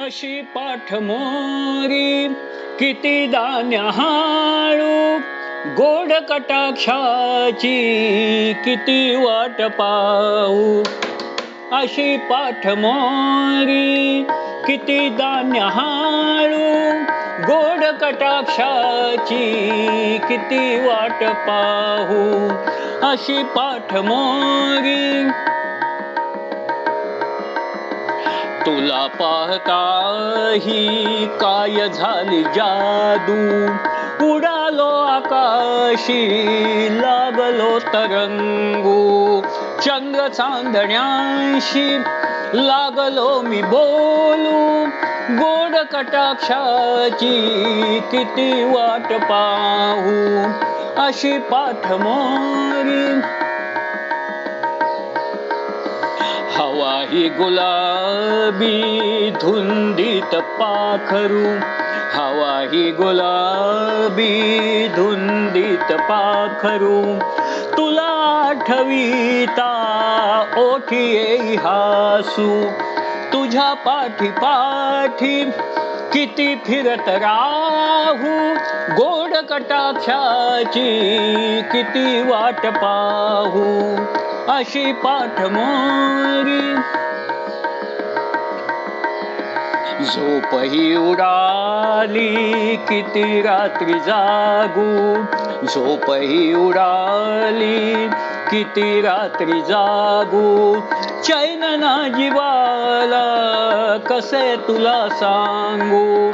अशी पाठमोरी किती दान्यहाळू गोड कटाक्षाची किती वाट पाहू. अशी पाठमोरी किती दान्यहाळू गोड कटाक्षाची किती वाट पाहू. अशी पाठमोरी तुला पाहता ही काय झाली जादू? उडालो आकाशी लागलो तरंगू. चंद्र चांदण्याशी लागलो मी बोलू. गोड कटाक्षाची किती वाट पाहू? अशी पाठमोरी हवा ही गुलाब धुंदीत पाखरू. हवा ही गुलाबी धुंदीत पाखरू. तुला आठवीता ओठी येई हासू. तुझ्या पाठी पाठी किती फिरत राहू. गोड कटाक्षाची किती वाट पाहू. अशी पाठ मोरी झोपही उडाली किती रात्री जागू. झोपही उडाली किती रात्री जागू. चैन ना जीवाला कसे तुला सांगू?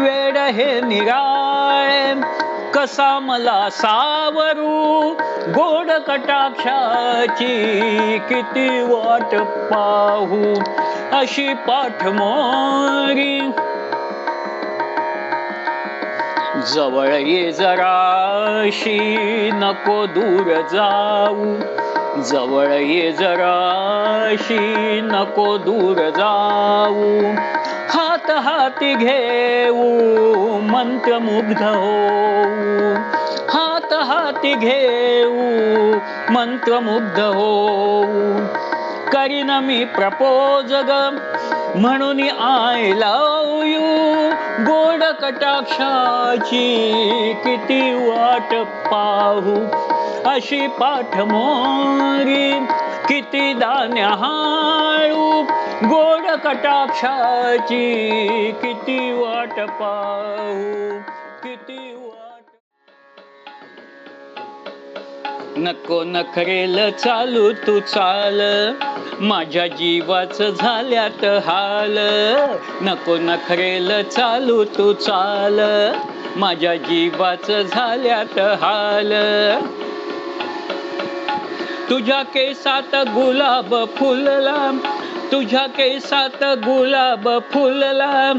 वेड हे निराळे कसा मला सावरू. गोड कटाक्षाची किती वाट पाहू. अशी पाठमोरी. जवळ ये जराशी नको दूर जाऊ. जवळ ये जरा अशी नको दूर जाऊ. हात हाती घेऊ मंत्रमुग्ध होऊ. हात हाती घेऊ मंत्रमुग्ध होऊ. करीन मी प्रपोज ग म्हणून आय लव यू. गोड कटाक्षाची किती वाट पाहू. अशी पाठमोरी किती दान्यहाळू गोड कटाक्षाची किती वाट पाहू किती वाट नको नखरेल चालू तू चाल माझ्या जीवाच झाल्यात हाल. नको नखरेल चालू तू चाल माझ्या जीवाच झाल्यात हाल. तुझ्या केसात गुलाब फुलला तुझ्या केसात गुलाब फुलला.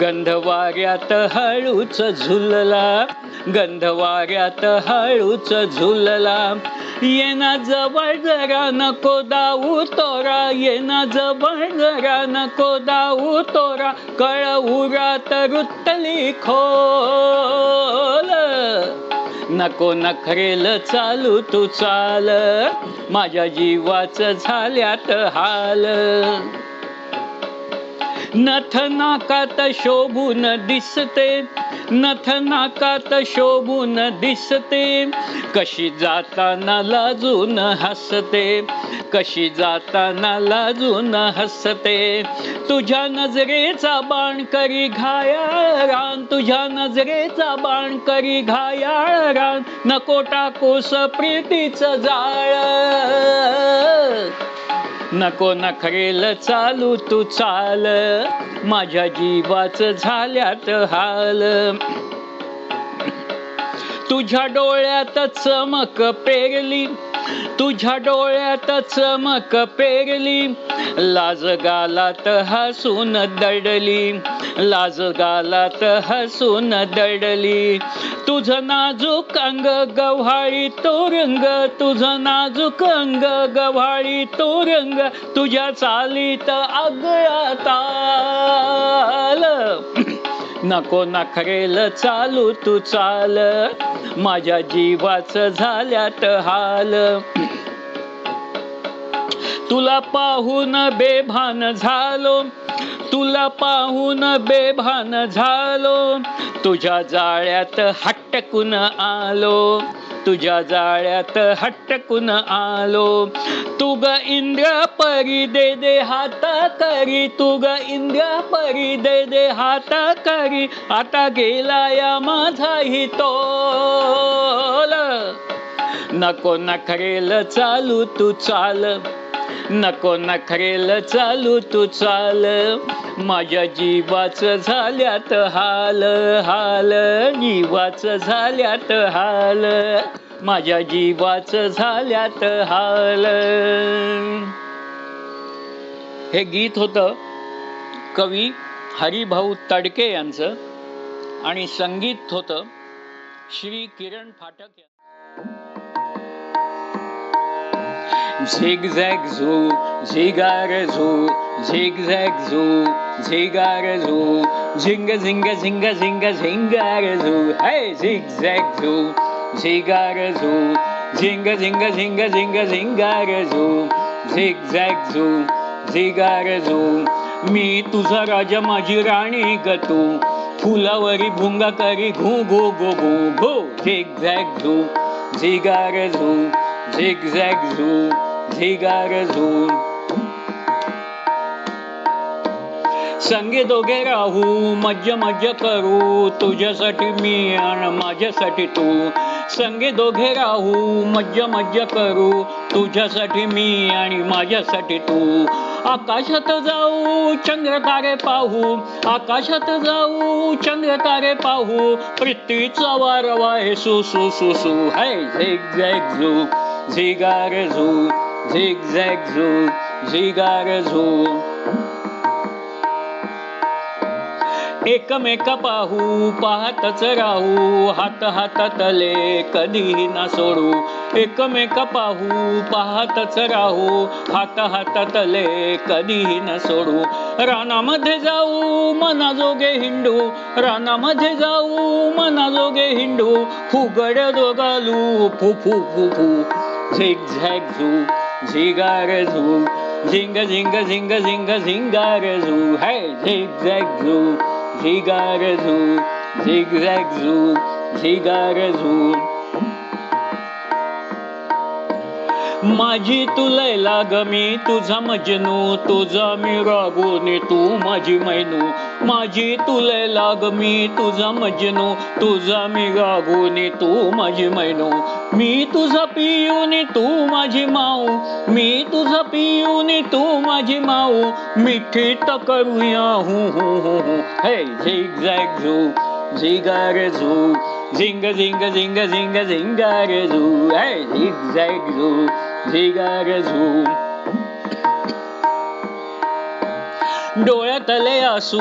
गंधवाऱ्यात हळूच झुलला गंधवाऱ्यात हळूच झुलला. येना जवळ जरा नको दाऊ तोरा येना जवळ जरा नको दाऊ तोरा. कळ उरात रुतली खोल. नको नखरेल चालू तू चाल. माझ्या जीवाच झाल्यात हाल. नथ नाकात शोभून दिसते नथ नाकात शोभून दिसते. कशी जाताना लाजून हसते. कशी जाताना लाजून हसते. तुझ्या नजरेचा बाण करी घाया रान तुझ्या नजरेचा बाण करी घाया रान नको टाकूस प्रीतीचं जाळ. नको नखरेल चालू तू चाल. माझ्या जीवाच झाल्यात हाल. तुझ्या डोळ्यात चमक पेरली. तुझ्या डोळ्यात चमक पेरली. लाज गालात हसून दडली. लाज गालात हसून दडली. तुझं नाजूक अंग गव्हाळी तोरंग तुझं नाजूक अंग गव्हाळी तोरंग तुझ्या चालीत आगळा नको नखरेल चालू तू चाल. माझ्या जीवाचं झाल्यात हाल. तुला पाहून बेभान झालो. तुला तुला पाहून बेभान झालो. तुझ्या जाळ्यात हटकून आलो. तुझ्या जाळ्यात हटकून आलो. तू ग इंद्र परी दे दे हात करी. तू ग इंद्र परी दे दे हात करी. आता गेला या माझाही तोल. नको नखरेल चालू तू चाल. नको नखरेल चालू तू चाल. माझ्या जीवाच झाल्यात हाल हाल जीवाच झाल्यात हाल. माझ्या जीवाच झाल्यात हाल. हे गीत होतं कवी हरिभाऊ तडके यांचं आणि संगीत होतं श्री किरण फाटक यांचं झिग झॅग झू झिगार झू झिग झॅग झू झिगार झू झिंग झिंग झिंग झिंग झिंगार झू हे झिग झॅग झू झिगार झू झिंग झिंग झिंग झिंग झिंगार झू झिग झॅग झू झिगार झू मी तुझा राजा माझी राणी गतू फुलावरी भुंगा करी घू घू घू घू घू झिग झॅग झू झिगार झू झिग झॅग झू झिगार झू संगे दोघे राहू मज्जा मज्जा करू तुझ्यासाठी मी आणि माझ्यासाठी तू संगे दोघे राहू मज्जा मज्जा करू तुझ्यासाठी मी आणि माझ्यासाठी तू आकाशात जाऊ चंद्र तारे पाहू आकाशात जाऊ चंद्र तारे पाहू पृथ्वीचा वारवा हे सु सु सु सु है झिग झू झिगार झू झिग झॅग झू झिगार झू एकमेक पाहू पाहतच राहू हात हातातले कधीही ना सोडू. एकमेक पाहू पाहतच राहू हात हातातले कधीही न सोडू. रानामध्ये जाऊ मनाजोगे हिंडू. रानामध्ये जाऊ मनाजोगे हिंडू. फुगड दोगालू फुफू फुफू फू झिग झॅग झू Zigare zoo. Zinga zinga zinga zinga zingar zoo. Hey, zigzag zoo. Zigare zoo. Zigzag zoo. Zigare zoo. माझी तू लाग मी तुझा मजनू तुझा मी रागोने तू माझी मैनू. माझी तू लाग मी तुझा मजनू तुझा मी रागोने तू माझी मैनू. मी तुझा पिऊने तू माझी माऊ मी तुझा पिऊने तू माझी माऊ. मिठी तर करूया हू हू हू हू. हे झिग झॅग झू झिगार झू. झिंग झिंग झिंग झिंग झिंगार झू. हे झिग झॅग झू. झिगार झू डोळ्यातले आसू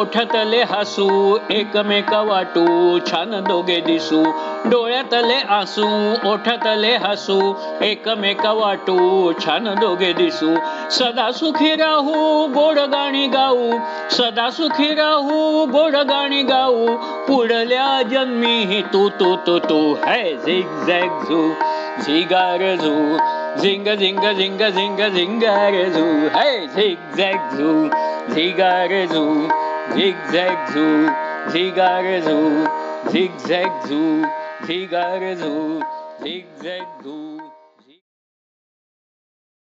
ओठातले हसू एकमेका वाटू छान दोघे दिसू. डोळ्यातले आसू ओठातले हसू एकमेका वाटू छान दोघे दिसू. सदा सुखी राहू गोड गाणी गाऊ. सदा सुखी राहू गोड गाणी गाऊ. पुढल्या जन्मी तू तू तू तू है झिग झॅग झू झिगार झू Zinga, zinga, zinga, zinga, zinga, zoo. Hey, zig zag zoo, zigzag zoo, zig zag zoo, zigzag zoo, zig zag zoo, zigzag zoo, zig zag zoo.